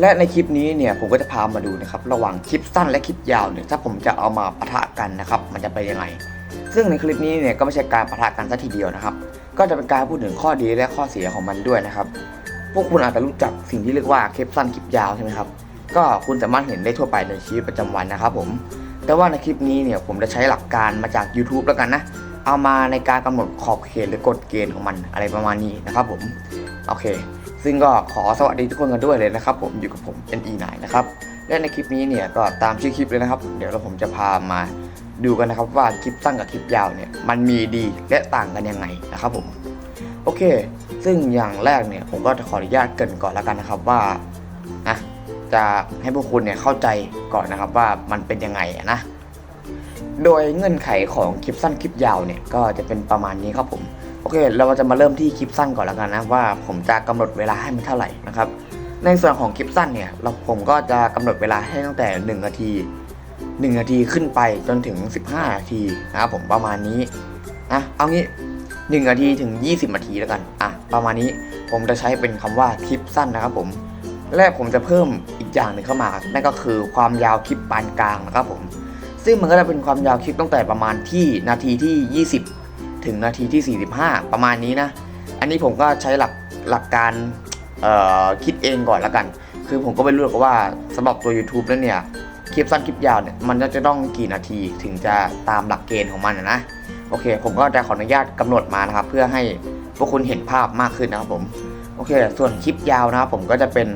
และในคลิปนี้เนี่ยผมก็จะพามาดูนะครับระหว่างคลิปสั้นและคลิปยาวเนี่ยถ้าผมจะเอามาปะทะกันนะครับมันจะเป็นยังไง ซึ่งในคลิปนี้เนี่ยก็ไม่ใช่การปะทะกันซะทีเดียวนะครับ ก็จะเป็นการพูดถึงข้อดีและข้อเสียของมันด้วยนะครับ พวกคุณอาจจะรู้จักสิ่งที่เรียกว่าคลิปสั้นคลิปยาวใช่ไหมครับ ก็คุณสามารถเห็นได้ทั่วไปในชีวิตประจำวันนะครับผม แต่ว่าในคลิปนี้เนี่ยผมจะใช้หลักการมาจาก YouTube แล้วกันนะ เอามาในการกำหนดขอบเขตหรือกฎเกณฑ์ของมันอะไรประมาณนี้นะครับผม โอเค ซึ่งก็ขอสวัสดีทุกคนกันด้วยเลยนะครับ ผมอยู่กับผม NE9 นะครับและในคลิปนี้เนี่ยก็ตามชื่อคลิปเลยนะครับ เดี๋ยวเราผมจะพามาดูกันนะครับว่าคลิปสั้นกับคลิปยาวเนี่ยมันมีดีและต่างกันยังไงนะครับผมโอเค ซึ่งอย่างแรกเนี่ยผมก็จะขออนุญาตเกินก่อนแล้วกันนะครับว่านะจะให้พวกคุณเนี่ยเข้าใจก่อนนะครับว่ามันเป็นยังไงนะโดยเงื่อนไขของคลิปสั้นคลิปยาวเนี่ยก็จะเป็นประมาณนี้ครับผม โอเค เราจะมาเริ่มที่คลิปสั้นก่อนแล้วกันนะว่าผมจะกำหนดเวลาให้มันเท่าไหร่นะครับ ในส่วนของคลิปสั้นเนี่ยเราผมก็จะกำหนดเวลาให้ตั้งแต่ 1 นาที 1 นาทีขึ้นไปจนถึง 15 นาทีนะครับผมประมาณนี้นะเอางี้ 1 นาทีถึง 20 นาทีแล้วกันอะประมาณนี้ผมจะใช้เป็นคำว่าคลิปสั้นนะครับผมและผมจะเพิ่มอีกอย่างหนึ่งเข้ามานั่นก็คือความยาวคลิปปานกลางนะครับผม ซึ่งมันก็จะเป็นความยาวคลิปตั้งแต่ประมาณที่นาทีที่ 20 ถึงนาทีที่ 45 ประมาณนี้นะ อันนี้ผมก็ใช้หลักหลักการคิดเองก่อนแล้วกัน คือผมก็ไม่รู้หรอกว่าสำหรับตัว YouTube แล้วเนี่ย คลิปสั้นคลิปยาวเนี่ย มันจะต้องกี่นาทีถึงจะตามหลักเกณฑ์ของมันนะ โอเค ผมก็จะขออนุญาตกำหนดมานะครับ เพื่อให้พวกคุณเห็นภาพมากขึ้นนะครับผม โอเค ส่วนคลิปยาวนะครับผมก็จะเป็น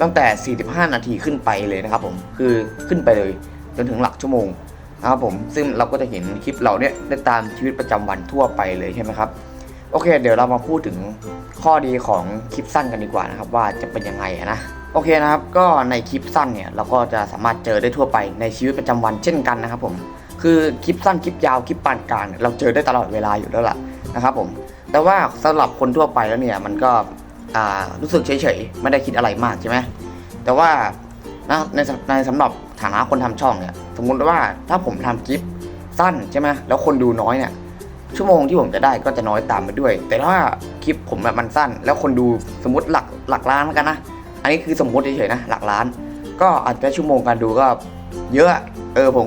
ตั้งแต่ 45 นาทีขึ้นไปเลยนะครับผม คือขึ้นไปเลยจนถึงหลักชั่วโมง นะครับผมซึ่งเราก็จะเห็นคลิปเราเนี่ยได้ตามชีวิตประจำวันทั่วไปเลยใช่ไหมครับโอเค เดี๋ยวเรามาพูดถึงข้อดีของคลิปสั้นกันดีกว่านะครับ ว่าจะเป็นยังไงนะโอเคนะครับ ก็ในคลิปสั้นเนี่ยเราก็จะสามารถเจอได้ทั่วไปในชีวิตประจำวันเช่นกันนะครับผมคือคลิปสั้นคลิปยาวคลิปปานกลางเราเจอได้ตลอดเวลาอยู่แล้วล่ะนะครับผมแต่ว่าสำหรับคนทั่วไปแล้วเนี่ยมันก็อ่ารู้สึกเฉยๆไม่ได้คิดอะไรมากใช่ไหมแต่ว่า นะในสในสำหรับฐานะคนทำช่องเนี่ยสมมุติว่าถ้าผมทำคลิปสั้นใช่ไหมแล้วคนดูน้อยเนี่ยชั่วโมงที่ผมจะได้ก็จะน้อยตามไปด้วย แต่ถ้าคลิปผมแบบมันสั้น แล้วคนดูสมมติหลักหลักล้านกันนะอันนี้คือสมมติเฉยๆนะหลักล้าน ก็อาจจะชั่วโมงการดูก็เยอะเออผม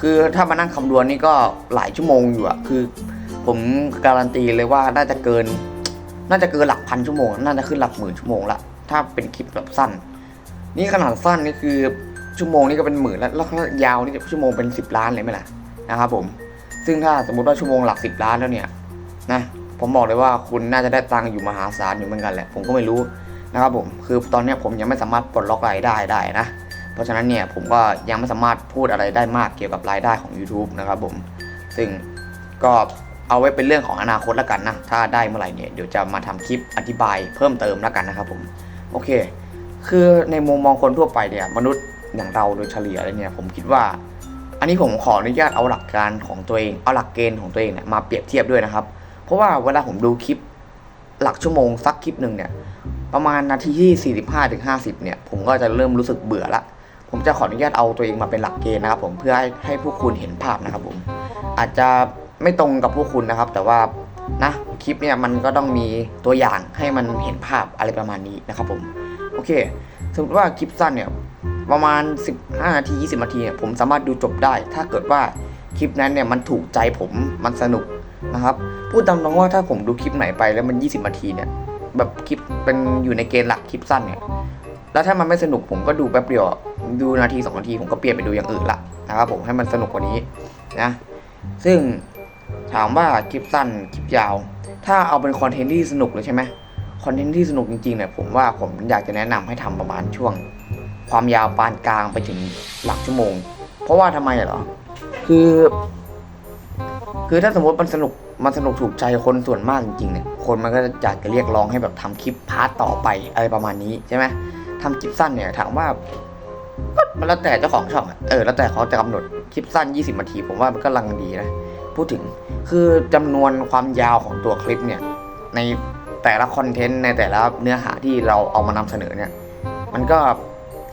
คือถ้ามานั่งคำนวณนี่ก็หลายชั่วโมงอยู่อะคือ ผมการันตีเลยว่าน่าจะเกิน น่าจะเกินหลักพันชั่วโมง น่าจะขึ้นหลักหมื่นชั่วโมงละถ้าเป็นคลิปแบบสั้น นี่ขนาดสั้นนี่คือชั่วโมงนี่ก็เป็นหมื่นแล้วแล้วถ้ายาวนี่ชั่วโมงเป็นสิบล้านเลยไหมล่ะนะครับผมซึ่งถ้าสมมุติว่าชั่วโมงหลักสิบล้านแล้วเนี่ยนะผมบอกเลยว่าคุณน่าจะได้ตังค์อยู่มหาศาลอยู่เหมือนกันแหละผมก็ไม่รู้นะครับผมคือตอนนี้ผมยังไม่สามารถปลดล็อกรายได้ได้นะเพราะฉะนั้นเนี่ยผมก็ยังไม่สามารถพูดอะไรได้มากเกี่ยวกับรายได้ของ YouTube นะครับผมซึ่งก็เอาไว้เป็นเรื่องของอนาคตแล้วกันนะ ถ้าได้เมื่อไหร่เนี่ยเดี๋ยวจะมาทำคลิปอธิบายเพิ่มเติมแล้วกันนะครับผม โอเค คือในมุมมองคนทั่วไปเนี่ยมนุษย์อย่างเราโดยเฉลี่ยแล้วเนี่ยผมคิดว่า อันนี้ผมขออนุญาตเอาหลักการของตัวเองเอาหลักเกณฑ์ของตัวเองเนี่ยมาเปรียบเทียบด้วยนะครับ เพราะว่าเวลาผมดูคลิปหลักชั่วโมงสักคลิปหนึ่งเนี่ยประมาณนาทีที่ 45ถึง50 เนี่ย ผมก็จะเริ่มรู้สึกเบื่อละ ผมจะขออนุญาตเอาตัวเองมาเป็นหลักเกณฑ์นะครับผมเพื่อให้ให้พวกคุณเห็นภาพนะครับผม อาจจะไม่ตรงกับพวกคุณนะครับ แต่ว่านะคลิปเนี่ยมันก็ต้องมีตัวอย่างให้มันเห็นภาพอะไรประมาณนี้นะครับผม โอเค สมมติว่าคลิปสั้นเนี่ยประมาณ 15 นาที 20 นาทีเนี่ยผมสามารถดูจบได้ ถ้าเกิดว่าคลิปนั้นเนี่ยมันถูกใจผมมันสนุกนะครับพูดตามตรงว่าถ้าผมดูคลิปไหนไปแล้วมัน 20 นาทีเนี่ยแบบคลิปเป็นอยู่ในเกณฑ์หลักคลิปสั้นเนี่ยแล้วถ้ามันไม่สนุกผมก็ดูแป๊บเดียวดูนาที2นาทีผมก็เปลี่ยนไปดูอย่างอื่นละนะครับผมให้มันสนุกกว่านี้นะซึ่งถามว่าคลิปสั้นคลิปยาว ถ้าเอาเป็นคอนเทนต์ที่สนุกเลยใช่ไหม คอนเทนต์ที่สนุกจริงๆเนี่ยผมว่าผมอยากจะแนะนำให้ทำประมาณช่วง ความยาวปานกลางไปถึงหลักชั่วโมง เพราะว่าทำไมเหรอ คือ คือถ้าสมมติมันสนุกมันสนุกถูกใจคนส่วนมากจริงๆเนี่ยคนมันก็จะอยากจะเรียกร้องให้แบบทำคลิปพาร์ตต่อไปอะไรประมาณนี้ใช่ไหมทำคลิปสั้นเนี่ยถามว่าก็มันแล้วแต่เจ้าของช่องอะเออแล้วแต่เขาจะกำหนดคลิปสั้น 20 นาที ผมว่ามันก็ลังดีนะ พูดถึงคือจำนวนความยาวของตัวคลิปเนี่ย ใน แต่ละคอนเทนต์ในแต่ละเนื้อหาที่เราเอามานำเสนอเนี่ยมันก็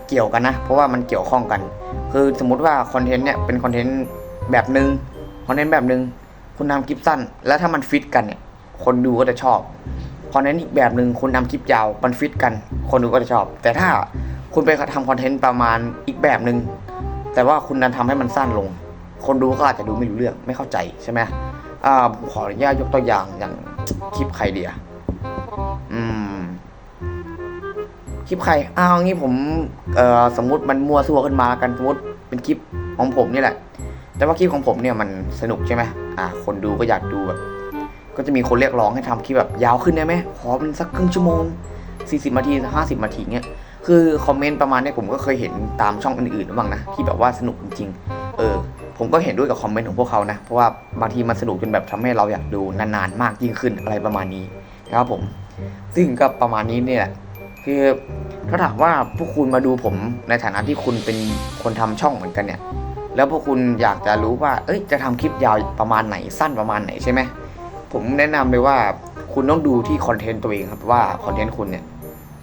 เกี่ยวกันนะ เพราะว่ามันเกี่ยวข้องกัน คือสมมุติว่าคอนเทนต์เนี่ยเป็นคอนเทนต์แบบหนึ่งคอนเทนต์แบบหนึ่งคุณทำคลิปสั้น แล้วถ้ามันฟิตกันเนี่ยคนดูก็จะชอบคอนเทนต์อีกแบบหนึ่งคุณทำคลิปยาวมันฟิตกัน คนดูก็จะชอบ แต่ถ้าคุณไปทำคอนเทนต์ประมาณอีกแบบหนึง่งแต่ว่าคุณนั้นทำให้มันสั้นลง คนดูก็อาจจะดูไม่รู้เรื่องไม่เข้าใจใช่ไหมอ่าผมขออนุญาตยกตัวอย่างอย่างคลิปใครเดีย คลิปใครอ้าวงี้ผมเอ่อสมมติมันมัวซัวขึ้นมากันสมมติเป็นคลิปของผมนี่แหละ แต่ว่าคลิปของผมเนี่ยมันสนุกใช่ไหมอ่าคนดูก็อยากดูแบบ ก็จะมีคนเรียกร้องให้ทำคลิปแบบยาวขึ้นได้ไหมขอเป็นสักครึ่งชั่วโมง 40นาที50นาทีเงี้ยคือคอมเมนต์ประมาณนี้ผมก็เคยเห็นตามช่องอื่นๆบ้างนะที่แบบว่าสนุกจริงๆเออผมก็เห็นด้วยกับคอมเมนต์ของพวกเขานะเพราะว่าบางทีมันสนุกจนแบบทำให้เราอยากดูนานๆมากยิ่งขึ้นอะไรประมาณนี้นะครับผม ซึ่งก็ประมาณนี้เนี่ยแหละ คือถ้าถามว่าพวกคุณมาดูผมในฐานะที่คุณเป็นคนทำช่องเหมือนกันเนี่ย แล้วพวกคุณอยากจะรู้ว่า เอ้ย จะทำคลิปยาวประมาณไหนสั้นประมาณไหนใช่ไหมผมแนะนำเลยว่าคุณต้องดูที่คอนเทนต์ตัวเองครับว่าคอนเทนต์คุณเนี่ย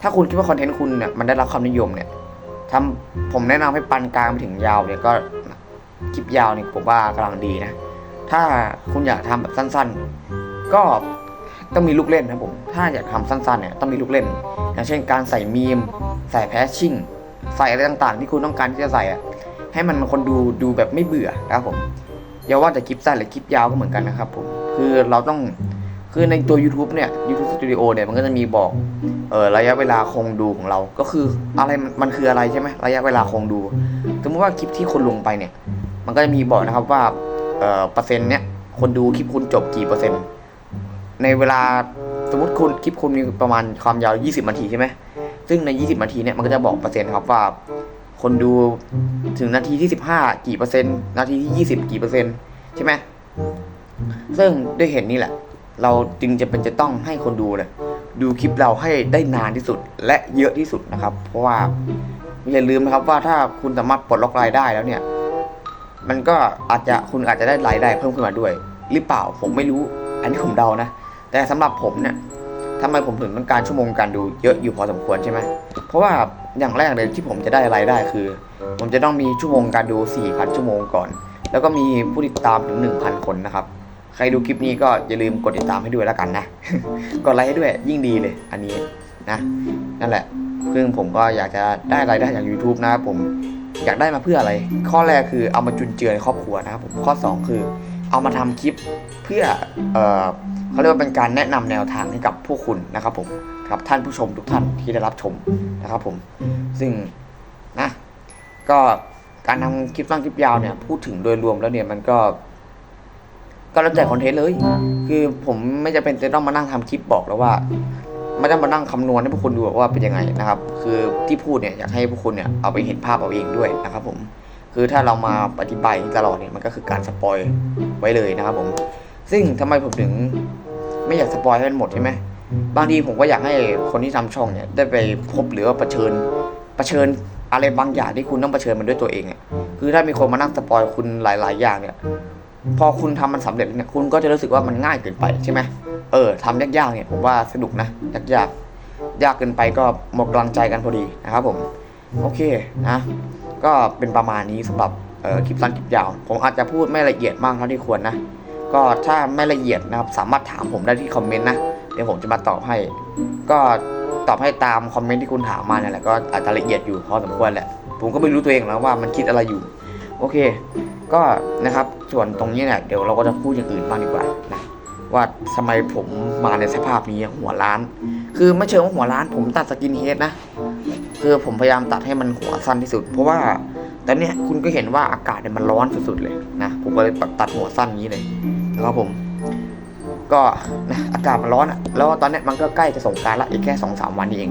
ถ้าคุณคิดว่าคอนเทนต์คุณเนี่ยมันได้รับความนิยมเนี่ยทำผมแนะนำให้ปันกลางไปถึงยาวเนี่ยก็คลิปยาวเนี่ยผมว่ากำลังดีนะ ถ้าคุณอยากทำแบบสั้น ๆ ก็ ต้องมีลูกเล่นนะผม ถ้าอยากทำสั้นๆเนี่ยต้องมีลูกเล่น อย่างเช่นการใส่มีม ใส่แพชชิ่ง ใส่อะไรต่างๆ ที่คุณต้องการที่จะใส่อะให้มันคนดูดูแบบไม่เบื่อนะครับผมอย่าว่าแต่คลิปสั้นหรือคลิปยาวก็เหมือนกันนะครับผมคือเราต้องคือในตัว YouTube เนี่ย YouTube Studio เนี่ยมันก็จะมีบอกเออระยะเวลาคงดูของเรา ก็คืออะไรมันคืออะไรใช่ไหมระยะเวลาคงดู สมมติว่าคลิปที่คุณลงไปเนี่ย มันก็จะมีบอกนะครับว่าเออเปอร์เซ็นต์เนี่ยคนดูคลิปคุณจบกี่เปอร์เซ็นต์ ในเวลาสมมติคุณคลิปคุณมีประมาณความยาว 20นาทีใช่ไหมซึ่งใน 20นาทีเนี่ยมันก็จะบอกเปอร์เซ็นต์ครับว่า คนดูถึงนาทีที่ 15 กี่เปอร์เซ็นต์นาทีที่ 20 กี่เปอร์เซ็นต์ใช่ไหมซึ่งด้วยเหตุนี้แหละ เราจึงจะเป็นจะต้องให้คนดูเนี่ยดูคลิปเราให้ได้นานที่สุดและเยอะที่สุดนะครับ เพราะว่าอย่าลืมนะครับว่าถ้าคุณสามารถปลดล็อกรายได้แล้วเนี่ย มันก็อาจจะคุณอาจจะได้รายได้เพิ่มขึ้นมาด้วย หรือเปล่าผมไม่รู้ อันนี้ผมเดานะ แต่สำหรับผมเนี่ยทำไมผมถึงต้องการชั่วโมงการดูเยอะอยู่พอสมควรใช่ไหม เพราะว่าอย่างแรกเลยที่ผมจะได้รายได้คือ ผมจะต้องมีชั่วโมงการดู 4,000 ชั่วโมงก่อน แล้วก็มีผู้ติดตามถึง 1,000 คนนะครับ ใครดูคลิปนี้ก็อย่าลืมกดติดตามให้ด้วยแล้วกันนะ กดไลค์ให้ด้วยยิ่งดีเลย อันนี้นะ นั่นแหละซึ่งผมก็อยากจะได้รายได้จาก YouTube นะครับผมอยากได้มาเพื่ออะไร ข้อแรกคือเอามาจุนเจือในครอบครัวนะครับผม ข้อ 2 คือ เอามาทำคลิปเพื่อเออ เขาเรียกว่าเป็นการแนะนำแนวทางให้กับผู้คุณนะครับผมกับท่านผู้ชมทุกท่านที่ได้รับชมนะครับผม ซึ่งนะก็การทำคลิปสั้นคลิปยาวเนี่ยพูดถึงโดยรวมแล้วเนี่ยมันก็ ก็แล้วแต่คอนเทนต์เลย คือผมไม่จะเป็นจะต้องมานั่งทำคลิปบอกแล้วว่า ไม่ต้องมานั่งคำนวณให้พวกคุณดูว่าเป็นยังไงนะครับ คือที่พูดเนี่ยอยากให้พวกคุณเนี่ยเอาไปเห็นภาพเอาเองด้วยนะครับผมคือถ้าเรามาอธิบายตลอดเนี่ยมันก็คือการสปอยไว้เลยนะครับผม ซึ่งทำไมผมถึง ไม่อยากสปอยให้มันหมดใช่ไหมบางทีผมก็อยากให้คนที่ทำช่องเนี่ย ได้ไปพบหรือว่าเผชิญเผชิญอะไรบางอย่างที่คุณต้องเผชิญมันด้วยตัวเองอะคือถ้ามีคนมานั่งสปอยคุณหลาย ๆ อย่างเนี่ย พอคุณทำมันสำเร็จเนี่ยคุณก็จะรู้สึกว่ามันง่ายเกินไปใช่ไหมเออทำยากๆเนี่ยผมว่าสนุกนะยากยากๆยากเกินไปก็หมดกำลังใจกันพอดีนะครับผมโอเคนะ ก็เป็นประมาณนี้สำหรับออคลิปสั้นคลิปยาว ผมอาจจะพูดไม่ละเอียดมากเท่าที่ควรนะ ก็ถ้าไม่ละเอียดนะครับ สามารถถามผมได้ที่คอมเมนต์นะ เดี๋ยวผมจะมาตอบให้ ก็ตอบให้ตามคอมเมนต์ที่คุณถามมาเนี่ยแหละก็อาจจะละเอียดอยู่พอสมควรแหละ ผมก็ไม่รู้ตัวเองแล้วว่ามันคิดอะไรอยู่ โอเค ก็นะครับส่วนตรงนี้เนี่ยเดี๋ยวเราก็จะพูดอย่างอื่นบ้างดีกว่านะว่าทำไมผมมาในสภาพนี้หัวล้าน คือไม่เชิงว่าหัวล้าน ผมตัดสกินเฮดนะคือผมพยายามตัดให้มันหัวสั้นที่สุด เพราะว่าตอนนี้คุณก็เห็นว่าอากาศเนี่ยมันร้อนสุดๆเลยนะผมก็เลยตัดหัวสั้นอย่างนี้เลย ครับผม ก็นะอากาศมันร้อนอะแล้วตอนนี้มันก็ใกล้จะสงการละอีกแค่สองสามวันนี้เอง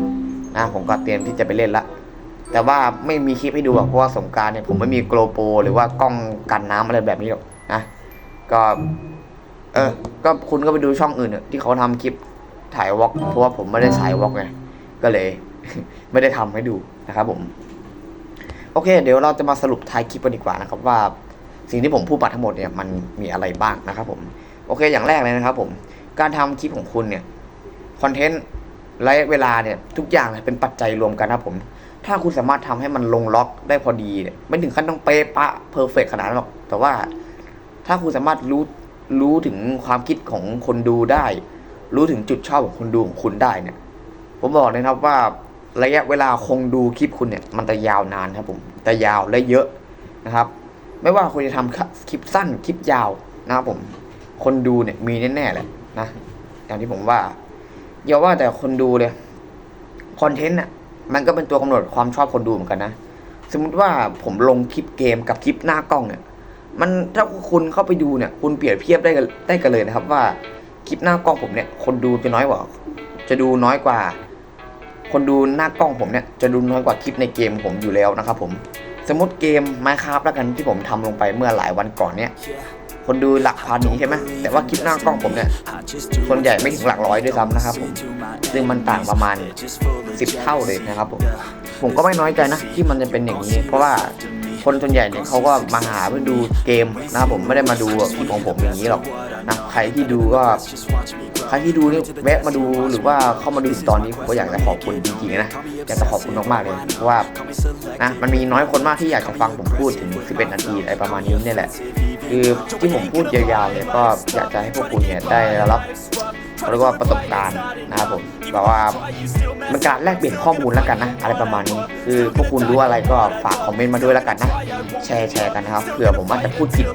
นะผมก็เตรียมที่จะไปเล่นละแต่ว่าไม่มีคลิปให้ดูหรอกเพราะว่าสงการเนี่ยผมไม่มีโกลโปรหรือว่ากล้องกันน้ำอะไรแบบนี้หรอกนะก็ เออ ก็คุณก็ไปดูช่องอื่นเนอะที่เขาทำคลิปถ่ายวอล์กเพราะว่าผมไม่ได้สายวอล์กไงก็เลย ไม่ได้ทำให้ดูนะครับผม โอเค เดี๋ยวเราจะมาสรุปท้ายคลิปกันดีกว่านะครับว่า สิ่งที่ผมพูดมาทั้งหมดเนี่ยมันมีอะไรบ้างนะครับผมโอเคอย่างแรกเลยนะครับผมการทำคลิปของคุณเนี่ยคอนเทนต์ระยะเวลาเนี่ยทุกอย่างเเป็นปัจจัยรวมกันนะผม ถ้าคุณสามารถทำให้มันลงล็อกได้พอดีเนี่ยไม่ถึงขั้นต้องเป๊ะปะเพอร์เฟกขนาดนั้นหรอก แต่ว่าถ้าคุณสามารถรู้รู้ถึงความคิดของคนดูได้ รู้ถึงจุดชอบของคนดูของคุณได้เนี่ย ผมบอกเลยนะครับว่าระยะเวลาคงดูคลิปคุณเนี่ยมันจะยาวนานครับผมแต่ยาวและเยอะนะครับ ไม่ว่าคุณจะทำคลิปสั้นคลิปยาวนะครับผม คนดูเนี่ยมีแน่ๆแหละนะอย่างที่ผมว่าอย่าว่าแต่คนดูเลยคอนเทนต์น่ะมันก็เป็นตัวกำหนดความชอบคนดูเหมือนกันนะสมมุติว่าผมลงคลิปเกมกับคลิปหน้ากล้องเนี่ย มันถ้าคุณเข้าไปดูเนี่ย คุณเปรียบเทียบได้ได้กันเลยนะครับ ว่าคลิปหน้ากล้องผมเนี่ย คนดูจะน้อยกว่า จะดูน้อยกว่า คนดูหน้ากล้องผมเนี่ยจะดูน้อยกว่าคลิปในเกมผมอยู่แล้วนะครับผม สมมติเกม Minecraft แล้วกันที่ผมทำลงไปเมื่อหลายวันก่อนเนี่ยคนดูหลักพันนี้ใช่ไหมแต่ว่าคลิปหน้ากล้องผมเนี่ยส่วนใหญ่ไม่ถึงหลักร้อยด้วยซ้ำนะครับผมซึ่งมันต่างประมาณ 10 เท่าเลยนะครับผมผมก็ไม่น้อยใจนะที่มันจะเป็นอย่างนี้ เพราะว่าคนส่วนใหญ่เนี่ยเขาก็มาหาเพื่อดูเกมนะครับผมไม่ได้มาดูคลิปของผมอย่างนี้หรอกนะใครที่ดูก็ ครที่ดูนี่แวะมาดูหรือว่าเข้ามาดูตอนนี้ผมก็อยากจะขอบคุณจริงๆนะอยากจะขอบคุณมากๆเลยเพราะว่านะมันมีน้อยคนมากที่อยากจะฟังผมพูดถึง11นาทีอะไรประมาณนี้เนี่ยแหละ คือที่ผมพูดยาวๆเนี่ยก็อยากจะให้พวกคุณเนี่ยได้รับ เขาเรียกว่าประสบการณ์นะครับผมแบบว่ามันการแลกเปลี่ยนข้อมูลแล้วกันนะ อะไรประมาณนี้ คือพวกคุณรู้อะไรก็ฝากคอมเมนต์มาด้วยแล้วกันนะ แชร์แชร์กันนะครับเผื่อผมอาจจะพูดผิด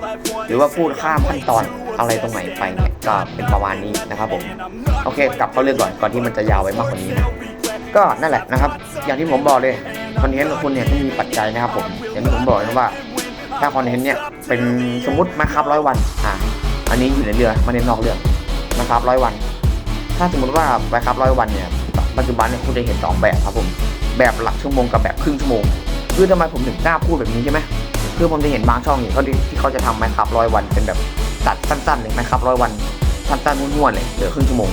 หรือว่าพูดข้ามขั้นตอนอะไรตรงไหนไปเนี่ยก็เป็นประมาณนี้นะครับผมโอเค กลับเข้าเรื่องก่อนก่อนที่มันจะยาวไปมากกว่านี้นะก็นั่นแหละนะครับ อย่างที่ผมบอกเลยคอนเทนต์ของคุณเนี่ยต้องมีปัจจัยนะครับผมอย่างที่ผมบอกนะว่าถ้าคอนเทนต์เนี่ยเป็นสมมติมาครับร้อยวันอะอันนี้อยู่ในเรือมาในนอกเรือนะครับร้อยวัน ถ้าสมมติว่าไปครับร้อยวันเนี่ยปัจจุบันเนี่ยคุณจะเห็นสองแบบครับผมแบบหลักชั่วโมงกับแบบครึ่งชั่วโมงคือทำไมผมถึงกล้าพูดแบบนี้ใช่ไหมคือผมจะเห็นบางช่องเนี่ยเขาที่เขาจะทำไหมครับร้อยวันเป็นแบบตัดสั้นๆเลยไหมครับร้อยวันสั้นๆม้วนๆเลยเหลือครึ่งชั่วโมง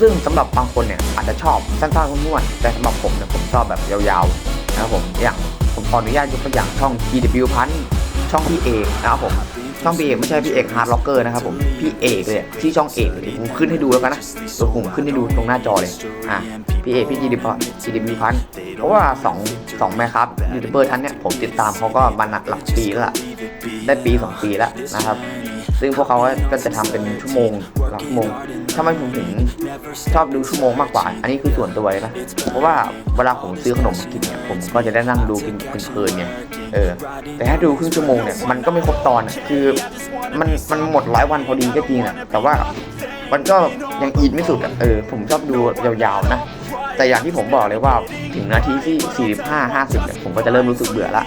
ซึ่งสำหรับบางคนเนี่ยอาจจะชอบสั้นๆม้วนๆแต่สำหรับผมเนี่ยผมชอบแบบยาวๆนะครับผมอย่างผมขออนุญาตยกตัวอย่างช่อง GW พัน ช่องพี่เอกนะครับผมช่องพี่เอกไม่ใช่พี่เอกฮาร์ดล็อกเกอร์นะครับผมพี่เอกเลยที่ช่องเอกเลยผมขึ้นให้ดูแล้วกันนะตัวผมขึ้นให้ดูตรงหน้าจอเลยอะพี่เอกพี่ GW พันเพราะว่าสองสองแม่ครับยูทูบเบอร์ท่านเนี่ยผมติดตามเขาก็มาหลักปีแล้วล่ะได้ปีสองปีแล้วนะครับ ซึ่งพวกเขาก็จะทำเป็นชั่วโมงหลักชั่วโมงทำไมผมถึงชอบดูชั่วโมงมากกว่า อันนี้คือส่วนตัวเลยนะ เพราะว่าเวลาผมซื้อขนมกินเนี่ยผมก็จะได้นั่งดูกินเพลินๆไง เออ แต่ถ้าดูครึ่งชั่วโมงเนี่ยมันก็ไม่ครบตอนอะคือมันมันหมดหลายวันพอดีก็จริงอะแต่ว่ามันก็ยังอินไม่สุดอะเออผมชอบดูยาวๆนะ แต่อย่างที่ผมบอกเลยว่าถึงนาทีที่ 45 50เนี่ยผมก็จะเริ่มรู้สึกเบื่อละ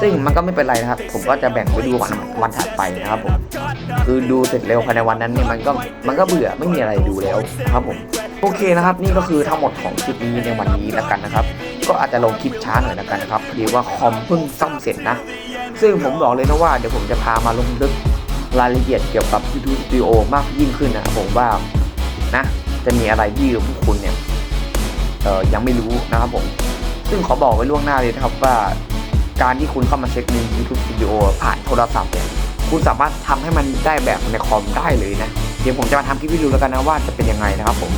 ซึ่งมันก็ไม่เป็นไรนะครับ ผมก็จะแบ่งไปดูวันวันถัดไปนะครับผม คือดูเสร็จเร็วภายในวันนั้นเนี่ยมันก็มันก็เบื่อไม่มีอะไรดูแล้วครับผม โอเคนะครับ นี่ก็คือทั้งหมดของคลิปนี้ในวันนี้แล้วกันนะครับ ก็อาจจะลงคลิปช้าหน่อยล้วกันนะครับพอดีว่าคอมเพิ่งซ่อมเสร็จนะ ซึ่งผมบอกเลยนะว่าเดี๋ยวผมจะพามาลงลึกรายละเอียดเกี่ยวกับ YouTube Studio มากยิ่งขึ้นนะผมว่านะจะมีอะไรที่พวกคุณเนี่ยเออยังไม่รู้นะครับผม ซึ่งขอบอกไว้ล่วงหน้าเลยนะครับว่าการที่คุณเข้ามาเช็คใน YouTube Studio ผ่านโทรศัพท์เนี่ยคุณสามารถทำให้มันได้แบบในคอมได้เลยนะ เดี๋ยวผมจะมาทำคลิปให้ดูแล้วกันนะว่าจะเป็นยังไงนะครับผม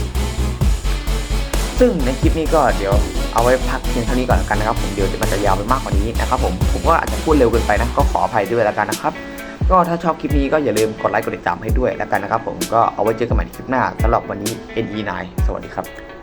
ซึ่งในคลิปนี้ก็เดี๋ยวเอาไว้พักเพียงเท่านี้ก่อนแล้วกันนะครับผมเดี๋ยวมันจะยาวไปมากกว่านี้นะครับผมผมก็อาจจะพูดเร็วเกินไปนะก็ขออภัยด้วยแล้วกันนะครับ ก็ถ้าชอบคลิปนี้ก็อย่าลืมกดไลค์กดติดตามให้ด้วยแล้วกันนะครับผมก็เอาไว้เจอกันใหม่ในคลิปหน้าสำหรับวันนี้ NE9 สวัสดีครับ